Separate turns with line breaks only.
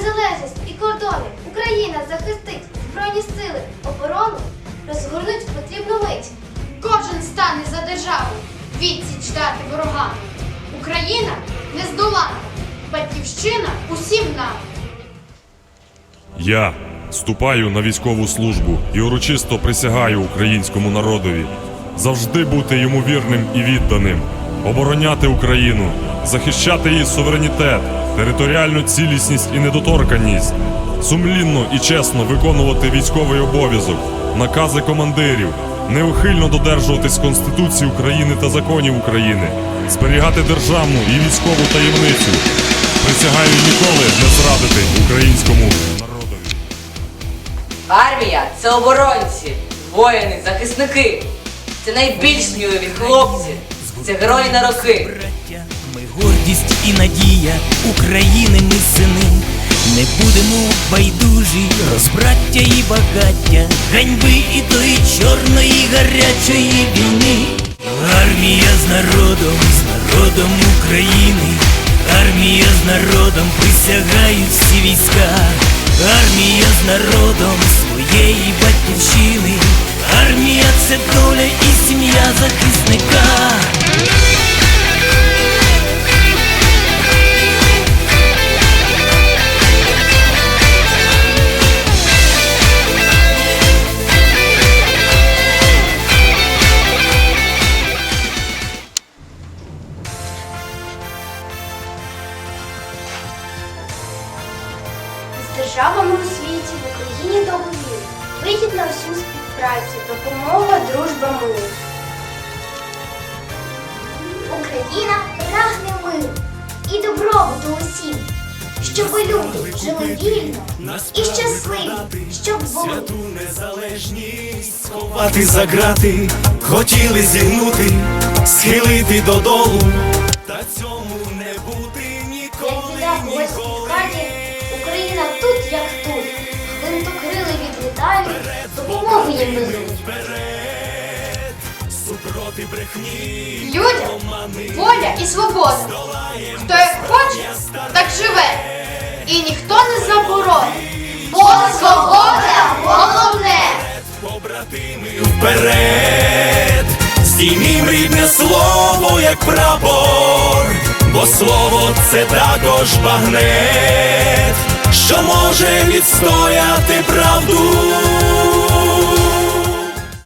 незалежність і кордони Україна захистить збройні сили, оборону розгорнуть потрібну мить.
Кожен стане за державу, відсіч дати ворогам. Україна нездоланна, батьківщина усім нам.
Я вступаю на військову службу і урочисто присягаю українському народові завжди бути йому вірним і відданим, обороняти Україну, захищати її суверенітет, територіальну цілісність і недоторканність, сумлінно і чесно виконувати військовий обов'язок, накази командирів, неухильно додержуватись Конституції України та законів України, зберігати державну і військову таємницю. Присягаю ніколи не зрадити українському народові.
Армія це оборонці, воїни, захисники. Це найбільш сміливі хлопці. Це герої на роки.
ми гордість і надія України, ми сини. Не будемо байдужі, розбраття і багаття, ганьби і тої чорної гарячої війни. Армія з народом, з народом України, армія з народом присягають всі війська, армія з народом своєї батьківщини, армія це доля і сім'я захисника.
З державами у світі в Україні договір. Вихід на всю співпрацю, допомога, дружба, мир. Україна прагне миру і добробуту усім, щоб люди жили вільно і щасливі, щоб були.
незалежність сховати за грати, хотіли зігнути, схилити додолу, та цьому не бути ніколи, ніколи.
Їм везуть.
Супроти брехні,
Людям воля і свобода. Хто як хоче, так живе. І ніхто не заборонить. Бо свобода головне.
побратими вперед, здіймім рідне слово, як прапор, бо слово це також багнет, що може відстояти правду.